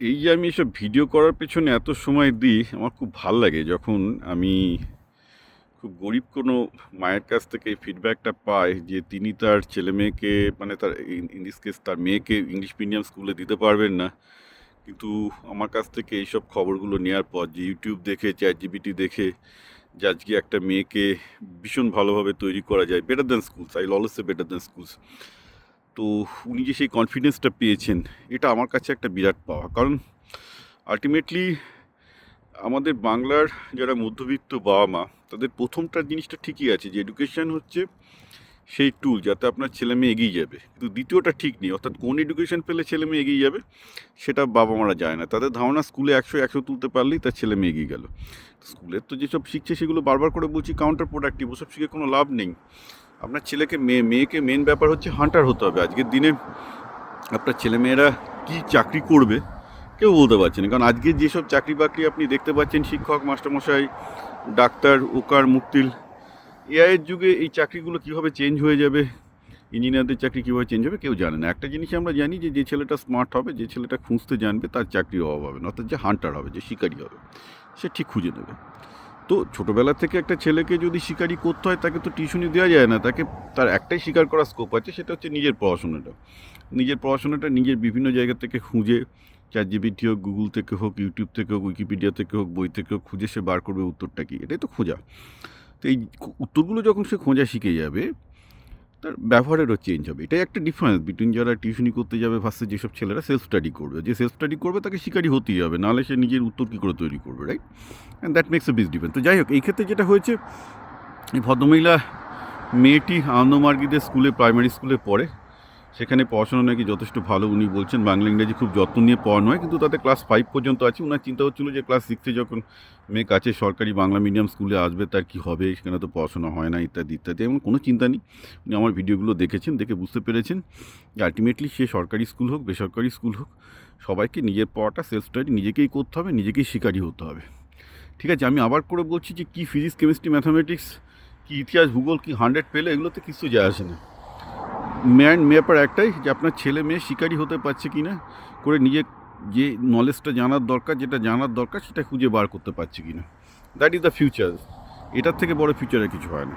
এই যে আমি এসব ভিডিও করার পেছনে এত সময় দিই, আমার খুব ভালো লাগে যখন আমি খুব গরিব কোনো মায়ের কাছ থেকে ফিডব্যাকটা পাই যে তিনি তার ছেলে মেয়েকে মানে তার দিস কেস তার মেয়েকে ইংলিশ মিডিয়াম স্কুলে দিতে পারবেন না। কিন্তু আমার কাছ থেকে এইসব খবরগুলো নেওয়ার পর যে ইউটিউব দেখে চ্যাট জিবিটি দেখে, যে আজকে একটা মেয়েকে ভীষণ ভালোভাবে তৈরি করা যায় better than schools I always better than schools তো উনি যে সেই কনফিডেন্সটা পেয়েছেন, এটা আমার কাছে একটা বিরাট পাওয়া। কারণ আলটিমেটলি আমাদের বাংলার যারা মধ্যবিত্ত বাবা মা তাদের প্রথমটা জিনিসটা ঠিকই আছে যে এডুকেশন হচ্ছে সেই টুল যাতে আপনার ছেলে মেয়ে এগিয়ে যাবে। কিন্তু দ্বিতীয়টা ঠিক নেই, অর্থাৎ কোন এডুকেশন পেলে ছেলে মেয়ে এগিয়ে যাবে, সেটা বাবা মারা যায় না। তাদের ধারণা স্কুলে একশো একশো তুলতে পারলেই তার ছেলে মেয়ে এগিয়ে গেল। স্কুলের তো যেসব শিখছে সেগুলো বারবার করে বলছি কাউন্টার প্রোডাক্টিভ ওসব শিখে কোনো লাভ নেই। আপনার ছেলেকে মেয়ে, মেয়েকে মেন ব্যাপার হচ্ছে হান্টার হতে হবে। আজকের দিনে আপনার ছেলেমেয়েরা কী চাকরি করবে কেউ বলতে পারছে না। কারণ আজকে যেসব চাকরি বাকরি আপনি দেখতে পাচ্ছেন, শিক্ষক, মাস্টারমশাই, ডাক্তার, ওকার মুক্তিল এআইয়ের যুগে এই চাকরিগুলো কীভাবে চেঞ্জ হয়ে যাবে, ইঞ্জিনিয়ারদের চাকরি কীভাবে চেঞ্জ হবে কেউ জানে না। একটা জিনিস আমরা জানি যে যে ছেলেটা স্মার্ট হবে, যে ছেলেটা খুঁজতে জানবে, তার চাকরি অভাব হবে না, অর্থাৎ যে হান্টার হবে, যে শিকারি হবে, সে ঠিক খুঁজে নেবে। তো ছোটোবেলা থেকে একটা ছেলেকে যদি শিকারি করতে হয়, তাকে তো টিউশনি দেওয়া যায় না। তাকে তার একটাই শিকার করার স্কোপ আছে, সেটা হচ্ছে নিজের পড়াশোনাটা। নিজের পড়াশোনাটা নিজের বিভিন্ন জায়গা থেকে খুঁজে চ্যাট জিবিটি হোক গুগল থেকে হোক ইউটিউব থেকে হোক উইকিপিডিয়া থেকে হোক, বই থেকে হোক, খুঁজে সে বার করবে উত্তরটা কি? এটাই তো খোঁজা। তো এই উত্তরগুলো যখন সে খোঁজা শিখে যাবে তার ব্যবহারেরও চেঞ্জ হবে। এটাই একটা ডিফারেন্স বিটুইন যারা টিউশনি করতে যাবে ফার্স্টে যেসব ছেলেরা সেলফ স্টাডি করবে। যে সেলফ স্টাডি করবে তাকে শিকারি হতেই হবে, নাহলে সে নিজের উত্তর কী করে তৈরি করবে right and that makes a big difference তো যাই হোক, এই ক্ষেত্রে যেটা হয়েছে ভদ্রমহিলা মেয়েটি আনন্দমার্গীদের স্কুলে প্রাইমারি স্কুলে পড়ে। সেখানে পড়াশোনা নাকি যথেষ্ট ভালো, উনি বলছেন বাংলা, ইংরেজি খুব যত্ন নিয়ে পড়ানো হয়, কিন্তু তাতে ক্লাস ফাইভ পর্যন্ত আছে। ওনার চিন্তা হচ্ছিল যে ক্লাস সিক্সে যখন মেয়ে কাছে সরকারি বাংলা মিডিয়াম স্কুলে আসবে, তার কি হবে? সেখানে তো পড়াশোনা হয় না, ইত্যাদি ইত্যাদি, এমন কোনো চিন্তা নেই। উনি আমার ভিডিওগুলো দেখেছেন, দেখে বুঝতে পেরেছেন যে আলটিমেটলি সে সরকারি স্কুল হোক, বেসরকারি স্কুল হোক, সবাইকে নিজের পড়াটা সেলফ স্টাডি নিজেকেই করতে হবে, নিজেকেই শিকারী হতে হবে। ঠিক আছে, আমি আবার করে বলছি যে কী ফিজিক্স কেমিস্ট্রি ম্যাথামেটিক্স কি ইতিহাস, ভূগোল, কি হান্ড্রেড পেলে এগুলোতে কিছু যায় আসে না। ম্যান ব্যাপার একটাই, যে আপনার ছেলে মেয়ে শিকারি হতে পারছে কি না করে নিজে যে নলেজটা জানার দরকার, যেটা জানার দরকার, সেটা খুঁজে বার করতে পারছে কি না দ্যাট ইজ দ্য ফিউচার এটার থেকে বড় ফিউচারে কিছু হয় না।